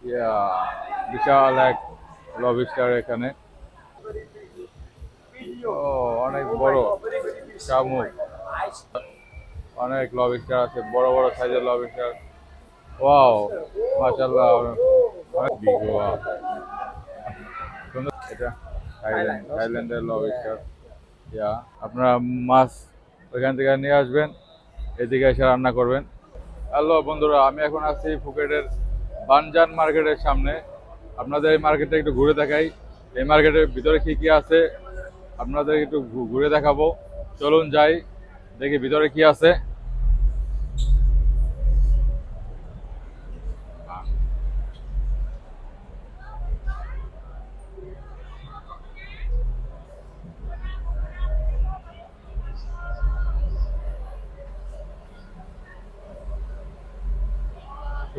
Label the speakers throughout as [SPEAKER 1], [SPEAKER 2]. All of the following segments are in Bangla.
[SPEAKER 1] ইয়া বিশাল এক লবি স্টার এখানে। ও অনেক বড় শামুক। অনেক লবি স্টার আছে বড় বড় সাইজের লবি স্টার ওয়াও মাশাআল্লাহ অনেক বিগ সুন্দর এটা থাইল্যান্ড থাইল্যান্ডের লবি স্টার ইয়া আপনারা মাছ ওইখান থেকে নিয়ে আসবেন এদিকে এসে রান্না করবেন। হ্যালো বন্ধুরা আমি এখন আছি ফুকেটের বানজান মার্কেটের সামনে। আপনাদের এই মার্কেটটা একটু ঘুরে দেখাই। এই মার্কেটের ভিতরে কী কী আছে, আপনাদের একটু ঘুরে দেখাবো। চলুন যাই, দেখি ভিতরে কি আছে।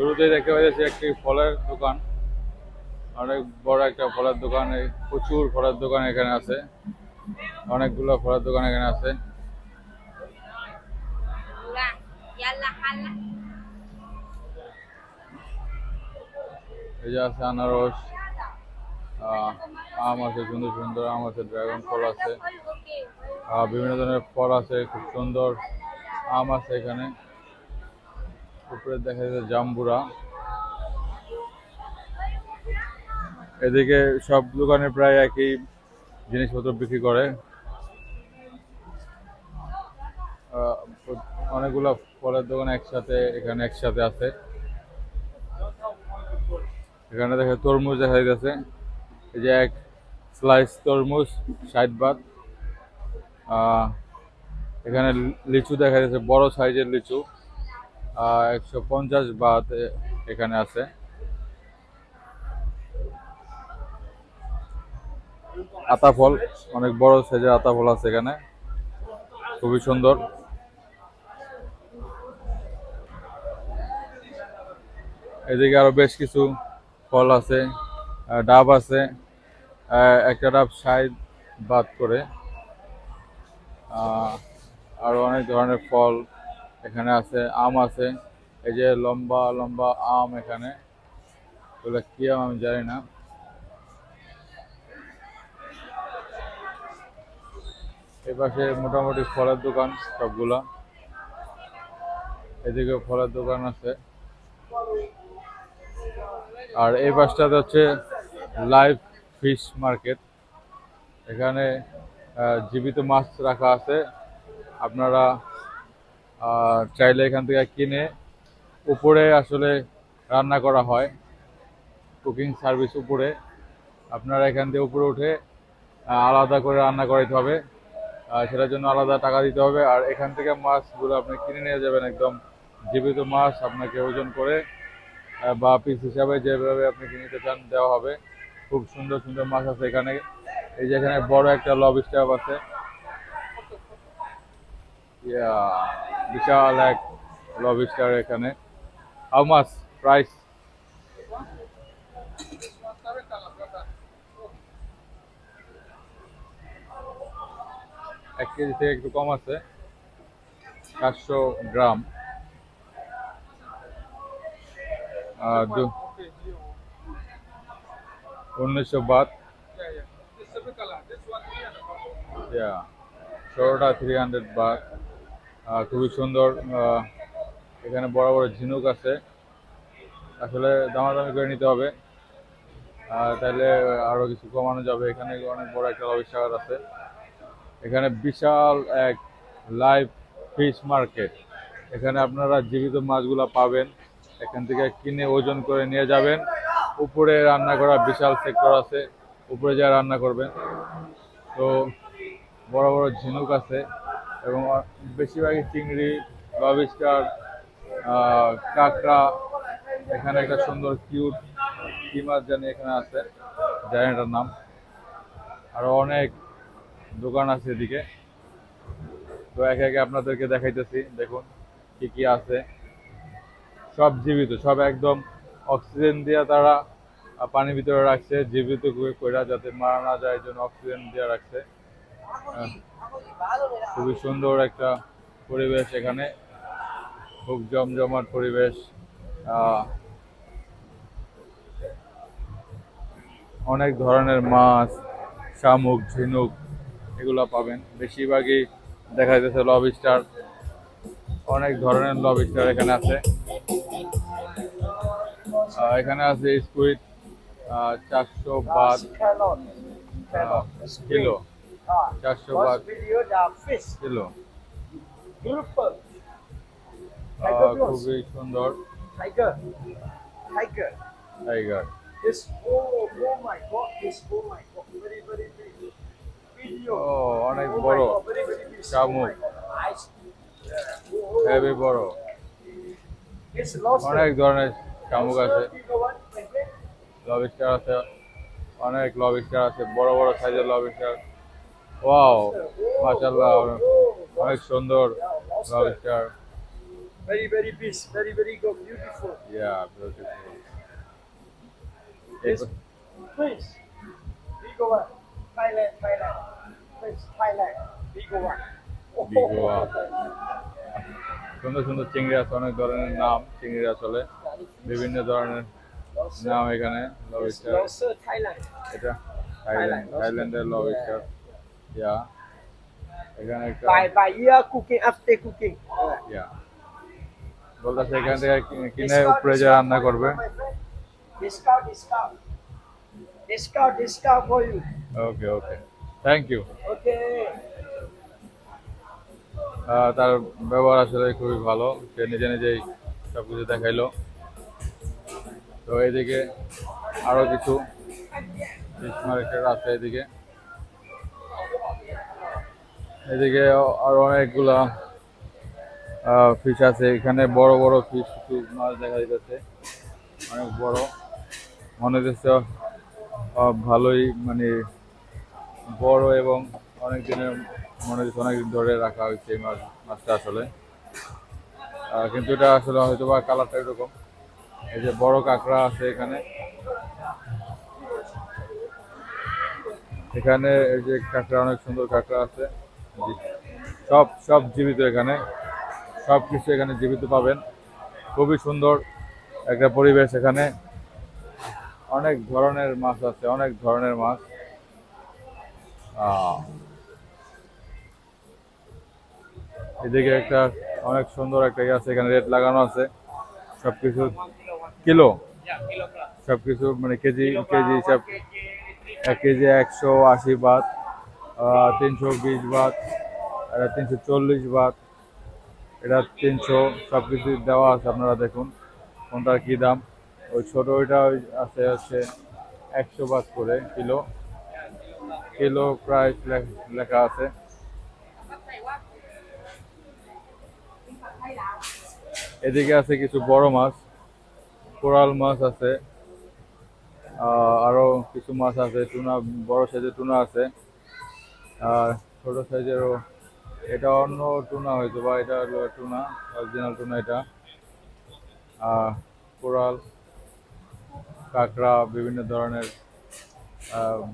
[SPEAKER 1] শুরুতেই দেখতে পাচ্ছি একটি ফলের দোকান অনেক বড় একটা ফলের দোকান প্রচুর ফলের দোকান এখানে আছে অনেকগুলো ফলের দোকান এখানে আছে. এই যে আছে আনারস আম আছে, সুন্দর সুন্দর আম আছে ড্রাগন ফল আছে. বিভিন্ন ধরনের ফল আছে, খুব সুন্দর আম আছে এখানে উপরে দেখা যাচ্ছে জাম্বুরা। এদিকে সব দোকানে প্রায় একই জিনিসপত্র বিক্রি করে। অনেকগুলো ফলের দোকান একসাথে, এখানে একসাথে আছে। এখানে দেখে তরমুজ দেখা যাচ্ছে এই যে এক স্লাইস তরমুজ, ষাট বাদ। এখানে লিচু দেখা যাচ্ছে, বড় সাইজের লিচু। একশো পঞ্চাশ বাদ এখানে আছে। আতা ফল অনেক বড় সাইজের আতা ফল আছে এখানে। খুবই সুন্দর। এদিকে আরও বেশ কিছু ফল আছে ডাব আছে একটা ডাব ষাট বাদ করে আরও অনেক ধরনের ফল এখানে আছে, আম আছে, এই যে লম্বা লম্বা আম এখানে। ওগুলো কি আম আমি জানি না। এই পাশে মোটামুটি ফলের দোকান সবগুলা। এদিকে ফলের দোকান আছে। আর এই পাশটাতে হচ্ছে লাইভ ফিশ মার্কেট। এখানে জীবিত মাছ রাখা আছে। আপনারা আহ, চাইলে এখান থেকে কিনে উপরে আসলে রান্না করা হয় কুকিং সার্ভিস উপরে। আপনারা এখান থেকে উপরে উঠে আলাদা করে রান্না করাইতে হবে। সেটার জন্য আলাদা টাকা দিতে হবে। আর এখান থেকে মাছগুলো আপনি কিনে নিয়ে যাবেন একদম জীবিত মাছ আপনাকে ওজন করে বা পিস হিসাবে যেভাবে আপনি কিনে নিতে চান দেওয়া হবে। খুব সুন্দর সুন্দর মাছ আছে এখানে। এই যে এখানে বড় একটা লব স্টাফ আছে। বিশাল এক লব স্টার এখানে। হাউ মাছ প্রাইস এক কেজি থেকে একটু কম আছে। চারশো গ্রাম। উনিশশো বাদ। ষোলোটা থ্রি হান্ড্রেড বাদ খুবই সুন্দর এখানে বড় বড় ঝিনুক আছে। আসলে দামাদামি করে নিতে হবে। তাহলে আরও কিছু কমানো যাবে। এখানে অনেক বড় একটা আবিষ্কার আছে। এখানে বিশাল এক লাইভ ফিশ মার্কেট এখানে আপনারা জীবিত মাছগুলো পাবেন। এখান থেকে কিনে ওজন করে নিয়ে যাবেন। উপরে রান্না করা বিশাল সেক্টর আছে। উপরে যা রান্না করবেন। তো বড় বড় ঝিনুক আছে। এবং বেশিরভাগই চিংড়ি লবিস্টার কাঁকড়া, এখানে একটা সুন্দর কিউট কি মাছ জানি এখানে আছে জানি এটার নাম। আরও অনেক দোকান আছে এদিকে। তো একে একে আপনাদেরকে দেখাইতেছি, দেখুন কি কি আছে। সব জীবিত, সব একদম অক্সিজেন দিয়ে তারা পানির ভিতরে রাখছে, জীবিত করে যাতে মারা না যায় জন্য অক্সিজেন দিয়ে রাখছে। খুবই সুন্দর একটা পরিবেশ এখানে। খুব জমজমাট পরিবেশ। অনেক ধরনের মাছ শামুক ঝিনুক এগুলো পাবেন। বেশিরভাগই দেখা যাচ্ছে লবস্টার অনেক ধরনের লবস্টার এখানে আছে। এখানে আছে স্কুইড চারশো বাদ. কিলো চারশো
[SPEAKER 2] ছিল।
[SPEAKER 1] খুবই সুন্দর। টাইগার
[SPEAKER 2] oh,
[SPEAKER 1] অনেক বড়। শামুক হেভি বড়। অনেক ধরনের চামুক আছে। লবিস্টার আছে। অনেক লবিস্টার আছে। বড় বড় সাইজের লবিস্টার ওয়াও সুন্দর
[SPEAKER 2] ভেরি ভেরি
[SPEAKER 1] পিস ভেরি সুন্দর সুন্দর চিংড়ি আছে অনেক ধরনের নাম চিংড়ি আসলে। বিভিন্ন ধরনের নাম এখানে এটা থাইল্যান্ড থাইল্যান্ডের লবিস্টার ইয়া এখানে একটা
[SPEAKER 2] year cooking after cooking.
[SPEAKER 1] ইয়া বলতেছে এখান থেকে কিনে উপরে যে রান্না করবে।
[SPEAKER 2] Discount, discount. Discount, discount for you.
[SPEAKER 1] Okay okay thank you
[SPEAKER 2] Okay.
[SPEAKER 1] তার ব্যবহার আসলে খুবই ভালো। সে নিজে নিজেই সব কিছু দেখাইলো। তো এইদিকে আরও কিছু ফিশ মার্কেট আছে এদিকে এদিকে আরও অনেকগুলা ফিশ আছে। এখানে বড় বড় ফিশ কিছু মাছ দেখা যাচ্ছে অনেক বড়। মনে হচ্ছে ভালোই মানে বড় এবং অনেক দিনের, মনে হচ্ছে অনেকদিন ধরে রাখা হয়েছে এই মাছ, মাছটা আসলে। কিন্তু এটা আসলে হয়তো বা কালারটা এরকম। এই যে বড় কাঁকড়া আছে এখানে। এখানে এই যে কাঁকড়া, অনেক সুন্দর কাঁকড়া আছে। সব সব জীবিত এখানে। সব কিছু এখানে জীবিত পাবেন। খুবই সুন্দর একটা পরিবেশ এখানে। অনেক ধরনের মাছ আছে, অনেক ধরনের মাছ। এদিকে একটা অনেক সুন্দর একটা ইয়ে আছে, এখানে রেট লাগানো আছে। সবকিছু কিলো? সবকিছু মানে কেজি কেজি হিসাব। এক কেজি একশো আশি বাত তিনশো বিশ বাত এটা তিনশো চল্লিশ বাত এটা তিনশো সব কিছু দেওয়া আছে আপনারা দেখুন কোনটার কী দাম। ওই ছোটো ওইটা ওই আছে হচ্ছে একশো বাত করে কিলো। কিলো প্রাইস লেখা আছে। এদিকে আছে কিছু বড় মাছ কোরাল মাছ আছে আহ, আরও কিছু মাছ আছে টুনা বড় সাইজের টুনা আছে। আর ছোট সাইজেরও এটা অন্য টুনা হয়তো বা এটা হলো টুনা অরিজিনাল টুনা এটা। আহ, কোরাল কাঁকড়া বিভিন্ন ধরনের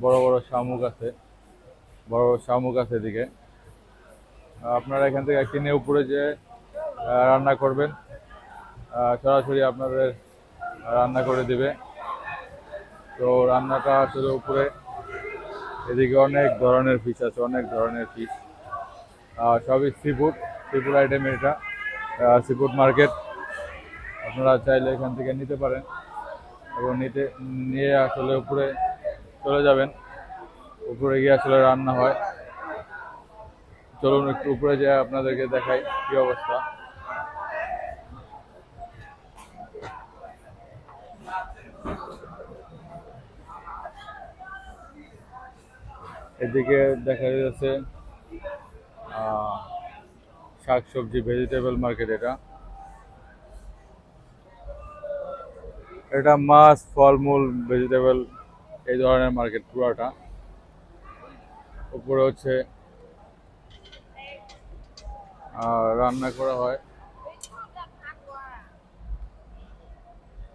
[SPEAKER 1] বড় বড় শামুক আছে বড় বড় শামুক আছে এদিকে। আপনারা এখান থেকে কিনে উপরে যে রান্না করবেন সরাসরি আপনাদের রান্না করে দিবে। তো রান্নাটা আসলে উপরে এদিকে অনেক ধরনের ফিশ আছে, অনেক ধরনের ফিশ সবই sea food sea food item এটা। সি ফুড মার্কেট আপনারা চাইলে এখান থেকে নিতে পারেন এবং নিতে, নিয়ে আসলে উপরে চলে যাবেন। উপরে গিয়ে আসলে রান্না হয়। চলুন একটু উপরে যেয়ে আপনাদেরকে দেখাই কি অবস্থা। এদিকে দেখা যাচ্ছে শাক সবজি ভেজিটেবল মার্কেট এটা। এটা মাছ, ফলমূল ভেজিটেবল এই ধরনের মার্কেট পুরোটা। উপরে হচ্ছে রান্না করা হয়।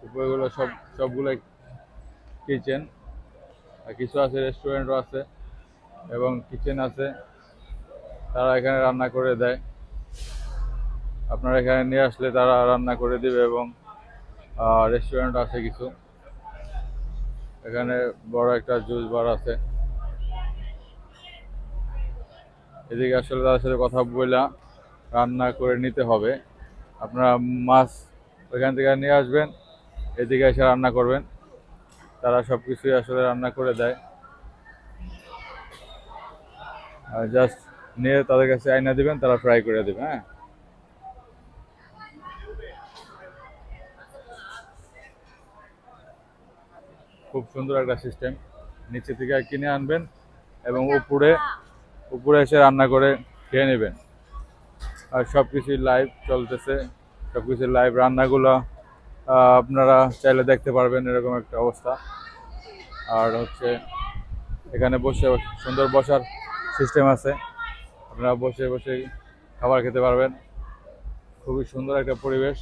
[SPEAKER 1] উপরেগুলো সব সবগুলো কিচেন আর কিছু আছে রেস্টুরেন্টও আছে। এবং কিচেন আছে। তারা এখানে রান্না করে দেয়। আপনারা এখানে নিয়ে আসলে তারা রান্না করে দিবে এবং রেস্টুরেন্ট আছে কিছু। এখানে বড় একটা জুস বার আছে। এদিকে আসলে তাদের সাথে কথা বইলা রান্না করে নিতে হবে। আপনারা মাছ ওইখান থেকে নিয়ে আসবেন, এদিকে এসে রান্না করবেন। তারা সব কিছুই আসলে রান্না করে দেয় আর জাস্ট নিয়ে তাদের কাছে আইনা দিবেন, তারা ফ্রাই করে দেবে হ্যাঁ? খুব সুন্দর একটা সিস্টেম নিচে থেকে কিনে আনবেন এবং উপরে উপরে এসে রান্না করে খেয়ে নেবেন। আর সব কিছুই লাইভ চলতেছে। সব কিছু লাইভ রান্নাগুলো আপনারা চাইলে দেখতে পারবেন এরকম একটা অবস্থা। আর হচ্ছে, এখানে বসে সুন্দর বসার সিস্টেম আছে। আপনারা বসে বসে খাবার খেতে পারবেন। খুবই সুন্দর একটা পরিবেশ।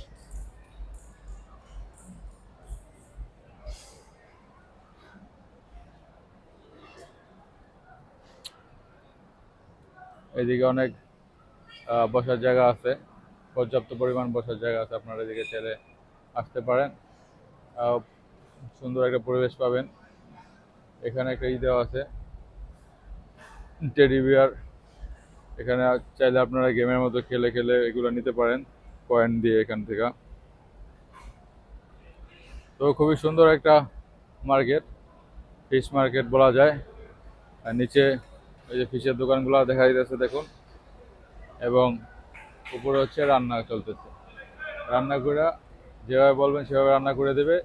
[SPEAKER 1] এদিকে অনেক বসার জায়গা আছে। পর্যাপ্ত পরিমাণ বসার জায়গা আছে। আপনারা এদিকে চাইলে আসতে পারেন। সুন্দর একটা পরিবেশ পাবেন। এখানে একটা ই দেওয়া আছে। টেডি বিয়ার এখানে চাইলে আপনারা গেমের মতো খেলে খেলে এগুলো নিতে পারেন কয়েন দিয়ে এখান থেকে। তো খুবই সুন্দর একটা মার্কেট ফিশ মার্কেট বলা যায়। আর নিচে এই যে ফিশের দোকানগুলো দেখা যাচ্ছে দেখুন। এবং উপরে হচ্ছে রান্না চলতেছে। রান্না করে যেভাবে বলবেন সেভাবে রান্না করে দেবে।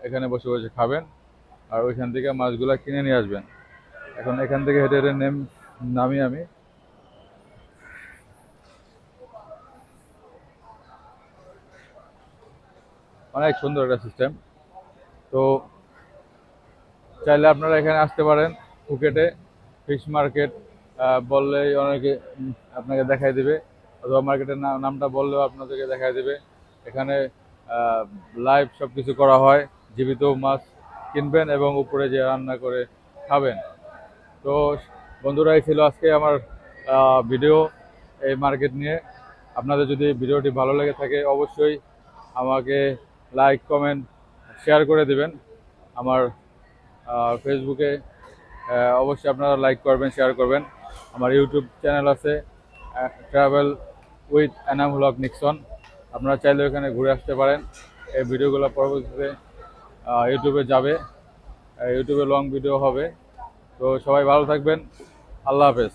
[SPEAKER 1] এখানে বসে বসে খাবেন। আর ওইখান থেকে মাছগুলো কিনে নিয়ে আসবেন। এখন এখান থেকে হেঁটে হেঁটে নেম নামি আমি। অনেক সুন্দর একটা সিস্টেম তো চাইলে আপনারা এখানে আসতে পারেন ফুকেটে ফিশ মার্কেট বললেই অনেকে আপনাকে দেখাই দেবে। অথবা মার্কেটের নামটা বললেও আপনাদেরকে দেখাই দেবে। এখানে লাইভ সব কিছু করা হয়। জীবিত মাছ কিনবেন এবং উপরে যে রান্না করে খাবেন। তো বন্ধুরা এই ছিল আজকে আমার ভিডিও এই মার্কেট নিয়ে। আপনাদের যদি ভিডিওটি ভালো লেগে থাকে, অবশ্যই আমাকে লাইক কমেন্ট শেয়ার করে দিবেন। আমার ফেসবুকে অবশ্যই আপনারা লাইক করবেন শেয়ার করবেন। আমার ইউটিউব চ্যানেল আছে ট্রাভেল উইথ অ্যানাম হলক নিক্সন আপনারা চাইলে ওখানে ঘুরে আসতে পারেন। এই ভিডিওগুলো পরবর্তীতে ইউটিউবে যাবে। ইউটিউবে লং ভিডিও হবে। তো সবাই ভালো থাকবেন। আল্লাহ হাফেজ।